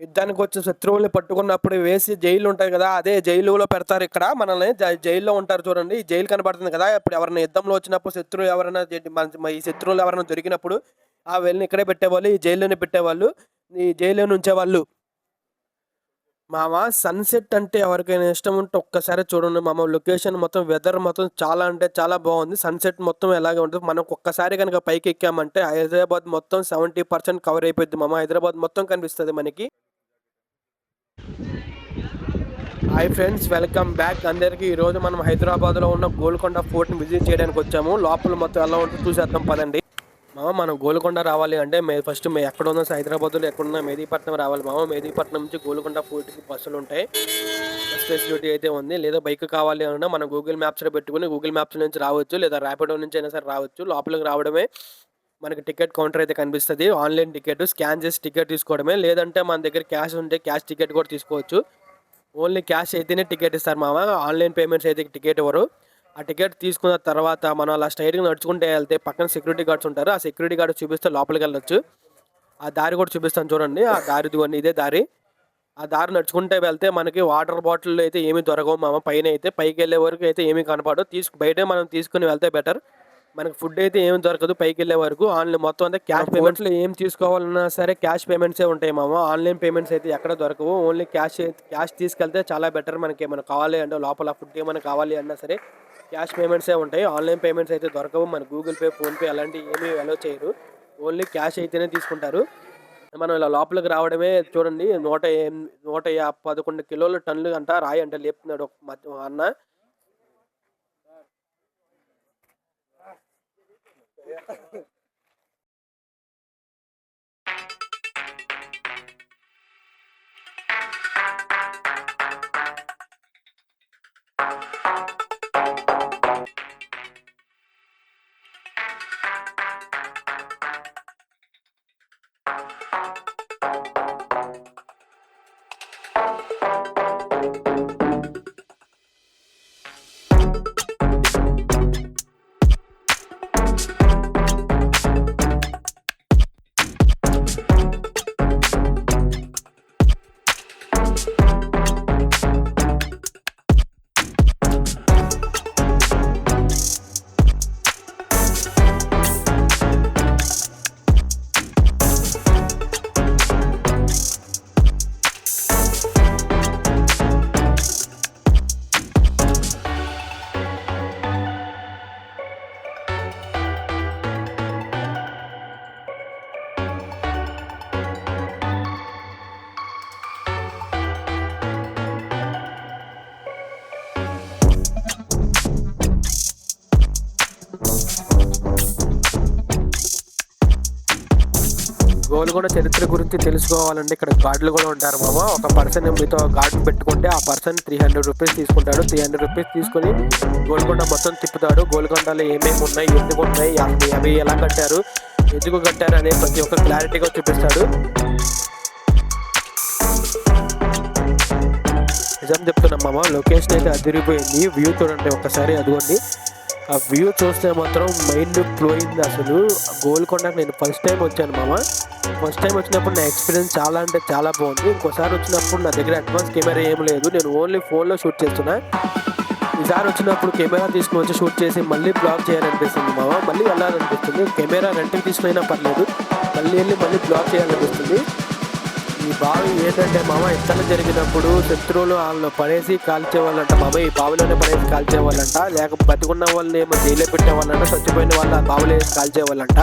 యుద్ధానికి వచ్చిన శత్రువుల్ని పట్టుకున్నప్పుడు వేసి జైలు ఉంటాయి కదా అదే జైలులో పెడతారు ఇక్కడ. మనల్ని జైల్లో ఉంటారు చూడండి. ఈ జైలు కనబడుతుంది కదా ఇప్పుడు ఎవరైనా యుద్ధంలో వచ్చినప్పుడు శత్రువు ఎవరైనా మన ఈ శత్రువులు ఎవరైనా దొరికినప్పుడు ఆ వెళ్ళని ఇక్కడే పెట్టేవాళ్ళు ఈ జైల్లోనే పెట్టేవాళ్ళు ఈ జైల్లో ఉంచేవాళ్ళు మామ సన్సెట్ అంటే ఎవరికైనా ఇష్టం ఉంటే ఒక్కసారి చూడండి మామ లొకేషన్ మొత్తం వెదర్ మొత్తం చాలా అంటే చాలా బాగుంది. సన్సెట్ మొత్తం ఎలాగే ఉంటుంది? మనం ఒక్కసారి కనుక పైకి ఎక్కామంటే హైదరాబాద్ మొత్తం సెవెంటీ పర్సెంట్ కవర్ అయిపోద్ది మామ. హైదరాబాద్ మొత్తం కనిపిస్తుంది మనకి. హాయ్ ఫ్రెండ్స్ వెల్కమ్ బ్యాక్ అందరికీ ఈరోజు మనం హైదరాబాద్లో ఉన్న గోల్కొండ ఫోర్ట్ని విజిట్ చేయడానికి వచ్చాము. లోపల మొత్తం ఎలా ఉంటుందో చూసేద్దాం పదండి. మామ మనం గోల్కొండ రావాలి అంటే మే ఫస్ట్ మే ఎక్కడ ఉన్నా హైదరాబాద్లో ఎక్కడున్నా మెహదీపట్నం రావాలి మామ. మెహదీపట్నం నుంచి గోల్కొండ ఫోర్ట్కి బస్సులు ఉంటాయి. బస్ ఫెసిలిటీ అయితే ఉంది. లేదా బైక్ కావాలి అన్నా మనం గూగుల్ మ్యాప్స్లో పెట్టుకుని గూగుల్ మ్యాప్స్ నుంచి రావచ్చు లేదా ర్యాపిడో నుంచి అయినా సరే రావచ్చు. లోపలికి రావడమే మనకి టికెట్ కౌంటర్ అయితే కనిపిస్తుంది. ఆన్లైన్ టికెట్ స్కాన్ చేసి టికెట్ తీసుకోవడమే. లేదంటే మన దగ్గర క్యాష్ ఉంటే క్యాష్ టికెట్ కూడా తీసుకోవచ్చు. ఓన్లీ క్యాష్ అయితేనే టికెట్ ఇస్తారు మామ. ఆన్లైన్ పేమెంట్స్ అయితే టికెట్ ఇవ్వరు. ఆ టికెట్ తీసుకున్న తర్వాత మనం అలా స్ట్రైట్గా నడుచుకుంటే వెళ్తే పక్కన సెక్యూరిటీ గార్డ్స్ ఉంటారు. ఆ సెక్యూరిటీ గార్డ్ చూపిస్తే లోపలికి వెళ్ళొచ్చు. ఆ దారి కూడా చూపిస్తాను చూడండి. ఆ దారి ఇదిగోండి ఇదే దారి. ఆ దారి నడుచుకుంటే వెళ్తే మనకి వాటర్ బాటిల్ అయితే ఏమీ దొరకవు మామ. పైన అయితే పైకి వెళ్ళే వరకు అయితే ఏమీ కనపడవు. తీసుకు బయటే మనం తీసుకుని వెళ్తే బెటర్ మనకి ఫుడ్ అయితే ఏమి దొరకదు. పైకి వెళ్ళే వరకు ఆన్లైన్ మొత్తం అంతా క్యాష్ పేమెంట్స్లో ఏం తీసుకోవాలన్నా సరే క్యాష్ పేమెంట్సే ఉంటాయి మామ. ఆన్లైన్ పేమెంట్స్ అయితే ఎక్కడ దొరకవు. ఓన్లీ క్యాష్ క్యాష్ తీసుకెళ్తే చాలా బెటర్ మనకి ఏమైనా కావాలి అంటే లోపల ఫుడ్ ఏమైనా కావాలి అన్నా సరే క్యాష్ పేమెంట్సే ఉంటాయి. ఆన్లైన్ పేమెంట్స్ అయితే దొరకవు. మన గూగుల్ పే ఫోన్పే అలాంటివి ఏమీ అలో చేయరు. ఓన్లీ క్యాష్ అయితేనే తీసుకుంటారు. మనం ఇలా లోపలికి రావడమే చూడండి. నూట నూట పదకొండు కిలోల టన్నులు అంట రాయి అంట లేపుతున్నాడు ఒక మధ్య- అన్న గోల్కొండ చరిత్ర గురించి తెలుసుకోవాలంటే ఇక్కడ గార్డులు కూడా ఉంటారు మామ. ఒక పర్సన్ మీతో గార్డు పెట్టుకుంటే ఆ పర్సన్ త్రీ హండ్రెడ్ రూపీస్ తీసుకుంటాడు. త్రీ హండ్రెడ్ రూపీస్ తీసుకొని గోల్కొండ మొత్తం తిప్పుతాడు. గోల్కొండలో ఏమేమి ఉన్నాయి ఎందుకు ఉన్నాయి అవి అవి ఎలా కట్టారు ఎందుకు కట్టారు అనే ప్రతి ఒక్క క్లారిటీగా చూపిస్తాడు. నిజం చెప్తున్నాం మామ లొకేషన్ అయితే అదిరిపోయింది. వ్యూ చూడండి ఒకసారి అదిగోండి. ఆ వ్యూ చూస్తే మాత్రం మైండ్ బ్లోయింగ్ అసలు. గోల్కొండకు నేను ఫస్ట్ టైం వచ్చాను మామ. ఫస్ట్ టైం వచ్చినప్పుడు నా ఎక్స్పీరియన్స్ చాలా అంటే చాలా బాగుంది. ఇంకోసారి వచ్చినప్పుడు నా దగ్గర అడ్వాన్స్ కెమెరా ఏం లేదు. నేను ఓన్లీ ఫోన్లో షూట్ చేస్తున్నా. ఈసారి వచ్చినప్పుడు కెమెరా తీసుకుని వచ్చి షూట్ చేసి మళ్ళీ బ్లాగ్ చేయాలనిపిస్తుంది మామ. మళ్ళీ వెళ్ళాలనిపిస్తుంది. కెమెరా రెంట్కి తీసుకునైనా పర్లేదు. మళ్ళీ వెళ్ళి మళ్ళీ బ్లాగ్ చేయాలనిపిస్తుంది. ఈ బావి ఏంటంటే మామ యుద్ధాలు జరిగినప్పుడు శత్రువులు వాళ్ళు పడేసి కాల్చేవాళ్ళంట. మామ ఈ బావిలోనే పడేసి కాల్చేవాళ్ళంట. లేక బతుకున్న వాళ్ళని ఏమో జైల్లో పెట్టేవాళ్ళంట. చచ్చిపోయిన వాళ్ళు ఆ బావిలో వేసి కాల్చేవాళ్ళంట.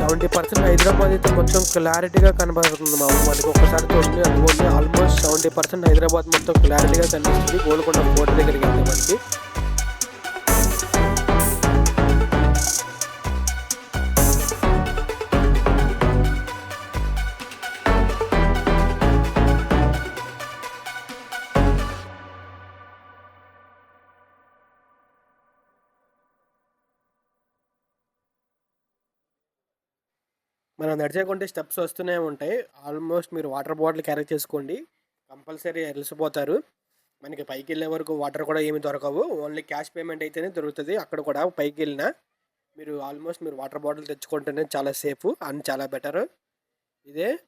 సెవెంటీ పర్సెంట్ హైదరాబాద్ అయితే మొత్తం క్లారిటీగా కనబడుతుంది మామ. మనకి ఒకసారి చూడండి అనుకోండి ఆల్మోస్ట్ సెవెంటీ పర్సెంట్ హైదరాబాద్ మొత్తం క్లారిటీగా కనిపిస్తుంది. గోల్కొండ కోట దగ్గరికి వెళ్తే మనకి. మనం నడిచేకుంటే స్టెప్స్ వస్తూనే ఉంటాయి. ఆల్మోస్ట్ మీరు వాటర్ బాటిల్ క్యారీ చేసుకోండి. కంపల్సరీ అలసిపోతారు. మనకి పైకి వెళ్ళే వరకు వాటర్ కూడా ఏమి దొరకవు. ఓన్లీ క్యాష్ పేమెంట్ అయితేనే దొరుకుతుంది. అక్కడ కూడా పైకి వెళ్ళినా మీరు ఆల్మోస్ట్ మీరు వాటర్ బాటిల్ తెచ్చుకుంటేనే చాలా సేఫ్ అండ్ చాలా బెటర్. ఇదే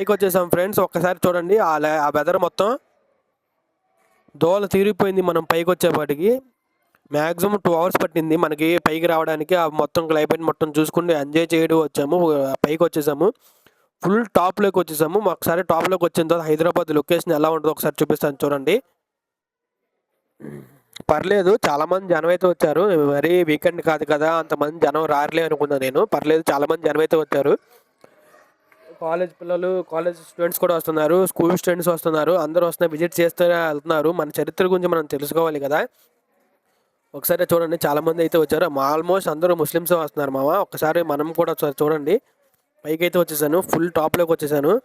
పైకి వచ్చేసాం ఫ్రెండ్స్. ఒక్కసారి చూడండి ఆ ఆ వెదర్ మొత్తం దోల తీరిపోయింది మనం పైకి వచ్చేపాటికి మ్యాక్సిమం టూ అవర్స్ పట్టింది మనకి పైకి రావడానికి. ఆ మొత్తం క్లైమేట్ మొత్తం చూసుకుంటూ ఎంజాయ్ చేయడం వచ్చాము పైకి వచ్చేసాము ఫుల్ టాప్లోకి వచ్చేసాము. ఒకసారి టాప్లోకి వచ్చిన తర్వాత హైదరాబాద్ లొకేషన్ ఎలా ఉంటుందో ఒకసారి చూపిస్తాను చూడండి. పర్లేదు చాలామంది జనం అయితే వచ్చారు. మరీ వీకెండ్ కాదు కదా అంతమంది జనం రారలే అనుకున్నాను నేను. పర్లేదు చాలా మంది జనం అయితే వచ్చారు. కాలేజ్ పిల్లలు కాలేజ్ స్టూడెంట్స్ కూడా వస్తున్నారు. స్కూల్ స్టూడెంట్స్ వస్తున్నారు. అందరూ వస్తున్నారు విజిట్ చేస్తూనే వెళ్తున్నారు. మన చరిత్ర గురించి మనం తెలుసుకోవాలి కదా. ఒకసారి చూడండి. చాలా మంది అయితే వచ్చారు. ఆల్మోస్ట్ అందరూ ముస్లిమ్స్ వస్తున్నారు మామ ఒకసారి మనం కూడా చూడండి. పైకి అయితే వచ్చేసాను. ఫుల్ టాప్లోకి వచ్చేసాను.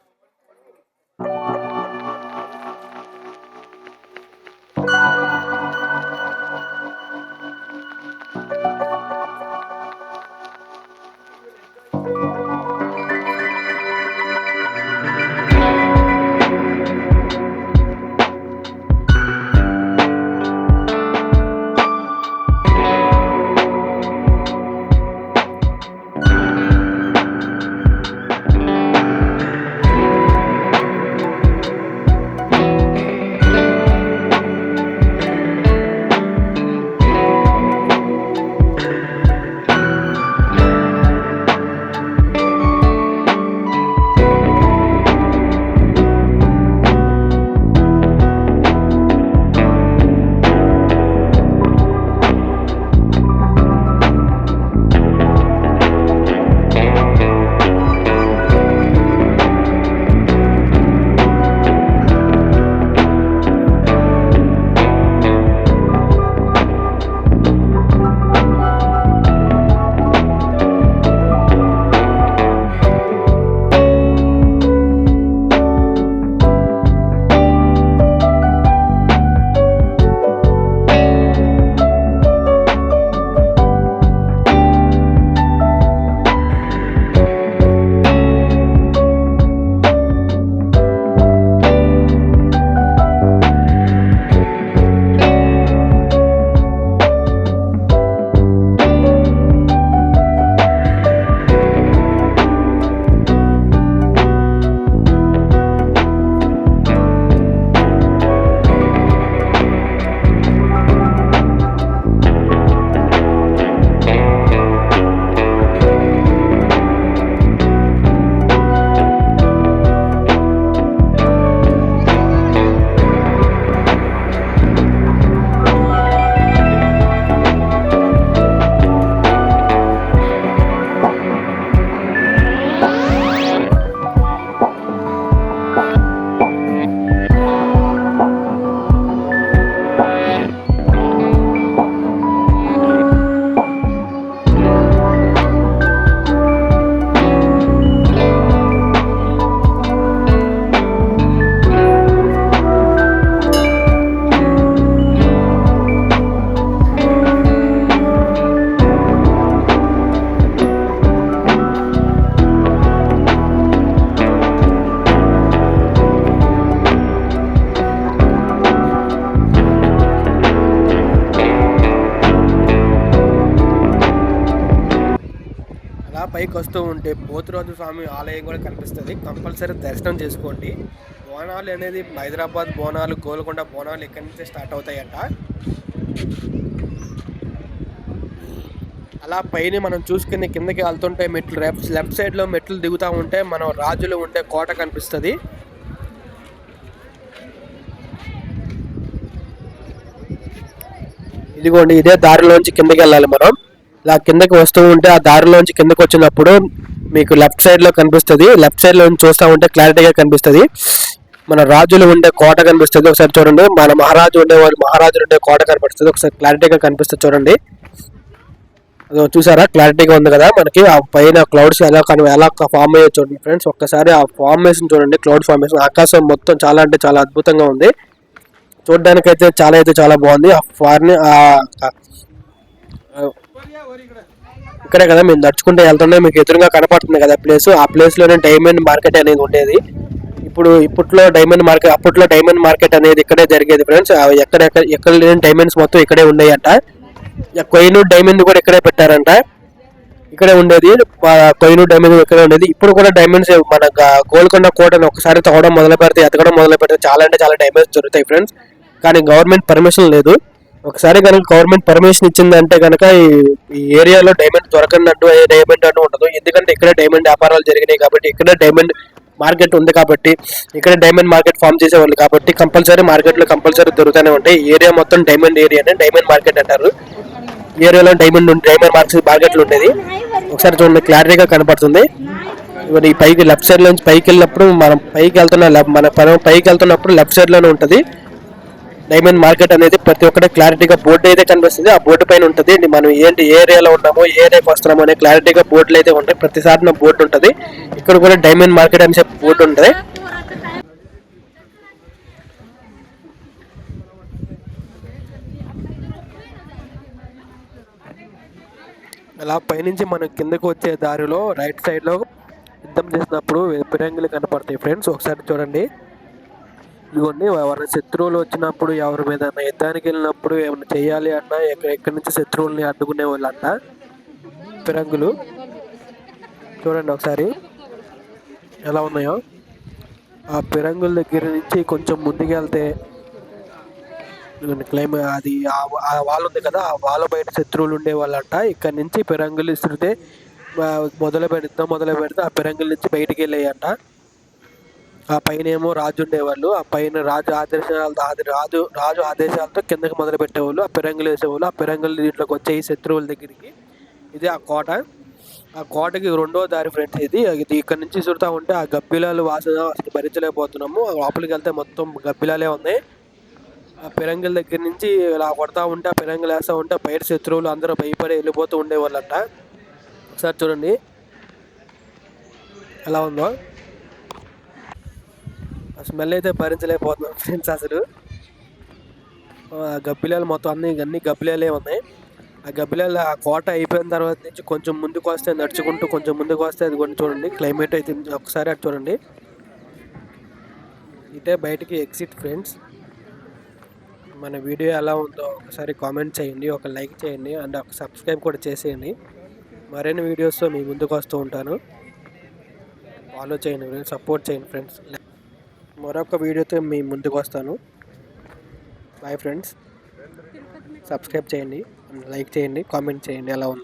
పైకి వస్తూ ఉంటే పోతురాజు స్వామి ఆలయం కూడా కనిపిస్తుంది. కంపల్సరీ దర్శనం చేసుకోండి. బోనాలు అనేది హైదరాబాద్ బోనాలు గోల్కొండ బోనాలు ఇక్కడి నుంచే స్టార్ట్ అవుతాయంట. అలా పైన మనం చూసుకుని కిందకి వెళ్తుంటే మెట్లు లెఫ్ట్ లెఫ్ట్ సైడ్లో మెట్లు దిగుతూ ఉంటే మనం రాజులు ఉంటే కోట కనిపిస్తుంది. ఇదిగోండి ఇదే దారిలోంచి కిందకి వెళ్ళాలి మనం. ఇలా కిందకి వస్తూ ఉంటే ఆ దారిలోంచి కిందకి వచ్చినప్పుడు మీకు లెఫ్ట్ సైడ్లో కనిపిస్తుంది. లెఫ్ట్ సైడ్లో చూస్తా ఉంటే క్లారిటీగా కనిపిస్తుంది. మన రాజులు ఉండే కోట కనిపిస్తుంది. ఒకసారి చూడండి. మన మహారాజు ఉండేవాళ్ళు మహారాజులు ఉండే కోట కనిపిస్తుంది. ఒకసారి క్లారిటీగా కనిపిస్తుంది చూడండి. అదో చూసారా? క్లారిటీగా ఉంది కదా మనకి. ఆ పైన క్లౌడ్స్ ఎలా కని ఎలా ఫామ్ అయ్యో చూడండి ఫ్రెండ్స్. ఒక్కసారి ఆ ఫార్మేషన్ చూడండి. Cloud formation. ఆకాశం మొత్తం చాలా అంటే చాలా అద్భుతంగా ఉంది. చూడడానికి అయితే చాలా అయితే చాలా బాగుంది. ఆ ఫార్ని ఇక్కడే కదా మేము నడుచుకుంటే వెళ్తుంటే మీకు ఎదురుగా కనపడుతుంది కదా ప్లేస్ ఆ ప్లేస్లోనే డైమండ్ మార్కెట్ అనేది ఉండేది. ఇప్పుడు ఇప్పట్లో డైమండ్ మార్కెట్ అప్పట్లో డైమండ్ మార్కెట్ అనేది ఇక్కడే జరిగేది ఫ్రెండ్స్ ఎక్కడ ఎక్కడ- లేని డైమండ్స్ మొత్తం ఇక్కడే ఉన్నాయంట కొయినూరు డైమండ్ కూడా ఇక్కడే పెట్టారంట. ఇక్కడే ఉండేది. మా డైమండ్ ఇక్కడే ఉండేది. ఇప్పుడు కూడా డైమండ్స్ మన గోల్కొండ కోటను ఒకసారి తవ్వడం మొదలు పెడితే ఎతకడం మొదలు పెడితే చాలా అంటే చాలా డైమండ్స్ దొరుకుతాయి ఫ్రెండ్స్ కానీ గవర్నమెంట్ పర్మిషన్ లేదు. ఒకసారి కనుక గవర్నమెంట్ పర్మిషన్ ఇచ్చిందంటే కనుక ఈ- ఏరియాలో డైమండ్ దొరకనట్టు డైమండ్ అంటూ ఉండదు. ఎందుకంటే ఇక్కడ డైమండ్ వ్యాపారాలు జరిగినాయి కాబట్టి ఇక్కడ డైమండ్ మార్కెట్ ఉంది కాబట్టి ఇక్కడ డైమండ్ మార్కెట్ ఫామ్ చేసేవాళ్ళు కాబట్టి కంపల్సరీ మార్కెట్లో కంపల్సరీ దొరుకుతూనే ఉంటాయి. ఏరియా మొత్తం డైమండ్ ఏరియానే డైమండ్ మార్కెట్ అంటారు. ఏరియాలో డైమండ్ డైమండ్ మార్కెట్ మార్కెట్లు ఉండేది. ఒకసారి చూడండి క్లారిటీగా కనపడుతుంది. ఇవన్నీ ఈ పైకి లెఫ్ట్ సైడ్ నుంచి పైకి వెళ్ళినప్పుడు మనం పైకి వెళ్తున్న లెఫ్- మన పైకి వెళ్తున్నప్పుడు లెఫ్ట్ సైడ్లోనే ఉంటుంది. డైమండ్ మార్కెట్ అనేది ప్రతి ఒక్కటి క్లారిటీగా బోర్డు అయితే కనిపిస్తుంది. ఆ బోర్డు పైన ఉంటుంది. మనం ఏంటి ఏ ఏరియాలో ఉన్నామో ఏ ఏరియాకి వస్తున్నామో అనే క్లారిటీగా బోర్డులు అయితే ఉంటాయి. ప్రతిసారి బోర్డు ఉంటుంది. ఇక్కడ కూడా డైమండ్ మార్కెట్ అని చెప్పి బోర్డు ఉంటుంది. అలా పైనుంచి మనం కిందకు వచ్చే దారిలో రైట్ సైడ్లో యుద్ధం చేసినప్పుడు పిరంగులు కనపడతాయి ఫ్రెండ్స్. ఒకసారి చూడండి. ఇదిగోండి ఎవరైనా శత్రువులు వచ్చినప్పుడు ఎవరి మీద యుద్ధానికి వెళ్ళినప్పుడు ఏమైనా చేయాలి అన్నా ఎక్కడ ఎక్కడి నుంచి శత్రువుల్ని అడ్డుకునే వాళ్ళంట అంట పిరంగులు చూడండి ఒకసారి. ఎలా ఉన్నాయో. ఆ పిరంగుల దగ్గర నుంచి కొంచెం ముందుకెళ్తే క్లైమ్ అది ఆ- వాళ్ళు ఉంది కదా ఆ వాళ్ళ బయట శత్రువులు ఉండే వాళ్ళంట. ఇక్కడ నుంచి పిరంగులు ఇస్తుంటే మొదలు పెడితే మొదలు పెడితే ఆ పిరంగుల నుంచి బయటికి వెళ్ళాయంట. ఆ పైన ఏమో రాజు ఉండేవాళ్ళు. ఆ పైన రాజు ఆదేశాలతో ఆది రాజు రాజు ఆదేశాలతో కిందకి మొదలు పెట్టేవాళ్ళు ఆ పిరంగులు వేసేవాళ్ళు. ఆ పిరంగులు దీంట్లోకి వచ్చే శత్రువుల దగ్గరికి. ఇది ఆ కోట. ఆ కోటకి రెండో దారి ఫ్రెండ్స్ ఇది. ఇది ఇక్కడ నుంచి చూడతా ఉంటే ఆ గబ్బిలాలు వాసన అసలు భరించలేకపోతున్నాము. ఆ లోపలికి వెళ్తే మొత్తం గబ్బిలాలే ఉన్నాయి. ఆ పిరంగుల దగ్గర నుంచి ఇలా కొడతా ఉంటే ఆ పిరంగులు వేస్తూ ఉంటే బయట శత్రువులు అందరూ భయపడి వెళ్ళిపోతూ ఉండేవాళ్ళంట. ఒకసారి చూడండి. ఎలా ఉందో? స్మెల్ అయితే భరించలేకపోతున్నాం ఫ్రెండ్స్ అసలు. ఆ గబ్బిలాలు మొత్తం అన్ని అన్ని గబ్బిలాలే ఉన్నాయి. ఆ గబ్బిలాలు ఆ కోట అయిపోయిన తర్వాత నుంచి కొంచెం ముందుకు వస్తే నడుచుకుంటూ కొంచెం ముందుకు వస్తే అది కొంచెం చూడండి. క్లైమేట్ అయితే ఒకసారి అటు చూడండి. ఇదే బయటికి ఎగ్జిట్ ఫ్రెండ్స్ మన వీడియో ఎలా ఉందో ఒకసారి కామెంట్ చేయండి ఒక లైక్ చేయండి అండ్ ఒక సబ్స్క్రైబ్ కూడా చేసేయండి. మరిన్ని వీడియోస్తో మీ ముందుకు వస్తూ ఉంటాను. ఫాలో చేయండి సపోర్ట్ చేయండి ఫ్రెండ్స్ మరొక వీడియోతో మీ ముందుకు వస్తాను. బాయ్ ఫ్రెండ్స్ సబ్స్క్రైబ్ చేయండి. లైక్ చేయండి. కామెంట్ చేయండి. ఎలా ఉందో.